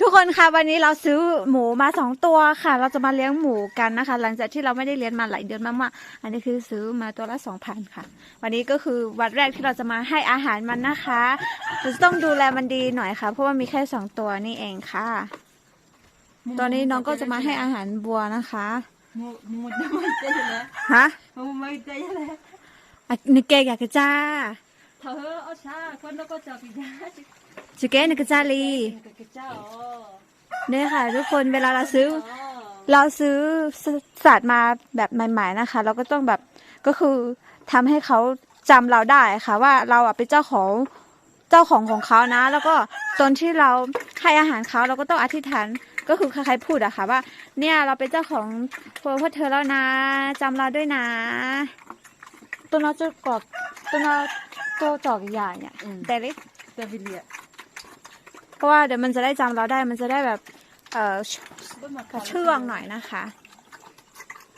ทุกคนคะวันนี้เราซื้อหมูมาสองตัวค่ะ เราจะมาเลี้ยงหมูกันนะคะ หลังจากที่เราไม่ได้เลี้ยงมาหลายเดือนมากๆอันนี้คือซื้อมาตัวละสองพันค่ะ วันนี้ก็คือวันแรกที่เราจะมาให้อาหารมันนะคะเราจะต้องดูแลมันดีหน่อยค่ะ เพราะว่ามีแค่สองตัวนี่เองค่ะ ตอนนี้น้องก็จะมาให้อาหารบัวนะคะมูมูดไม่ใจเลยฮะมูไม่ใจเลยอะนึกเกอยากจะจ้า เธอเอาชาคนแล้วก็จะปีดาจิ จิเกนึกจ้าลีกเจ้าเนี่ยค่ะ ทุกคนเวลาเราซื้อ เราซื้อสัตว์มาแบบใหม่ ๆนะคะ เราก็ต้องแบบก็คือทำให้เขาจำเราได้ค่ะ ว่าเราอะเป็นเจ้าของเจ้าของของเขานะ แล้วก็ตอนที่เราให้อาหารเขาเราก็ต้องอธิษฐานก็คือใครๆพูดอะค่ะว่า เนี่ยเราเป็นเจ้าของพวกพวกเธอแล้วนะจำเราด้วยนะ ตัวเราจะกรอบตัวเราตัวจอกใหญ่เนี่ยแต่เล็กแต่วิเลีย เพราะว่าเดี๋ยวมันจะได้จำเราได้มันจะได้แบบ เออกระเชื่องหน่อยนะคะ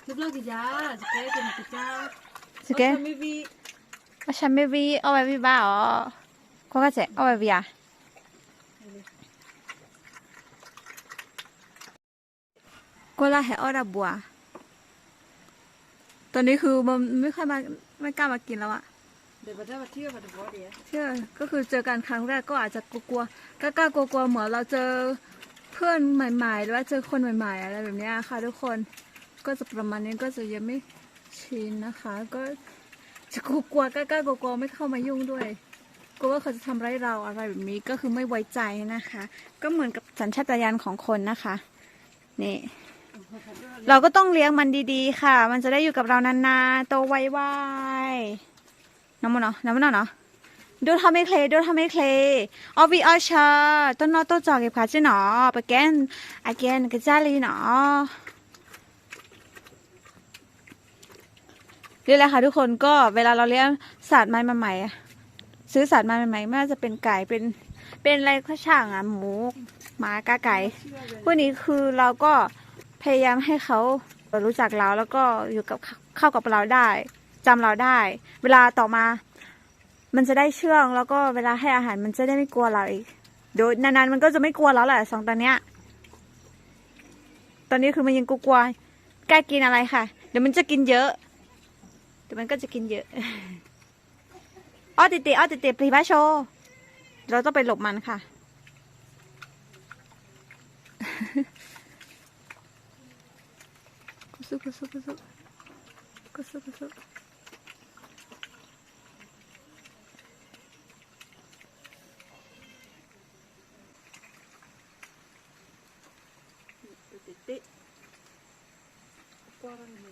ลูกเลิกกี่ยาสเก็ตเป็นกี่ยาสเก็ตไม่วีว่าฉันไม่วีเอาไปวีบ้าอ๋อก็แค่เอาไปวีอะก็ลาเหออดับบัวตอนนี้คือมันไม่ค่อยมาไม่กล้ามากินแล้วอะ เดี๋ยวมาได้มาเที่ยวมาดูบอดีเชื่อก็คือเจอกันครั้งแรกก็อาจจะกลัวๆกล้าๆกลัวๆเหมือนเราเจอเพื่อนใหม่ๆหรือว่าเจอคนใหม่ๆ อะไรแบบนี้ค่ะทุกคนก็จะประมาณนี้ก็จะยังไม่ชินนะคะ ก็จะกลัวๆกล้าๆกลัวๆไม่เข้ามายุ่งด้วยกลัวว่าเขาจะทำร้ายเราอะไรแบบนี้ก็คือไม่ไว้ใจนะคะ ก็เหมือนกับสัญชาตญาณของคนนะคะนี่เราก็ต้องเลี้ยงมันดีๆ ค่ะ มันจะได้อยู่กับเรานานๆ โตไวๆ น้ำมันเนาะน้ำมันเนาะดูทำไม่เคลดูทำไม่เคลออวีออชาต้นนอต้นจอกเก็บขาจีหนอไปแกนอาแกนกระจาลีหนอนี่แหละค่ะทุกคนก็เวลาเราเลี้ยงสัตว์มาใหม่ๆอะซื้อสัตว์มาใหม่ๆไม่ว่าจะเป็นไก่เป็นเป็นอะไรก็ช่างอะหมูหมากาไก่พวกนี้คือเราก็พยายามให้เขารู้จักเราแล้วก็อยู่กับเข้ากับเราได้ จำเราได้ เวลาต่อมา มันจะได้เชื่อง แล้วก็เวลาให้อาหารมันจะได้ไม่กลัวเราอีกโดยนานๆมันก็จะไม่กลัวแล้วแหละสองตัวเนี้ย ตอนนี้คือมันยังกลัวๆกล้ากินอะไรค่ะ เดี๋ยวมันจะกินเยอะ เดี๋ยวมันก็จะกินเยอะอ้อติติอ้อติติปรีบ้าโชว์เราต้องไปหลบมันค่ะ กุซุกุซุกุซุกุซุกุซุ ติ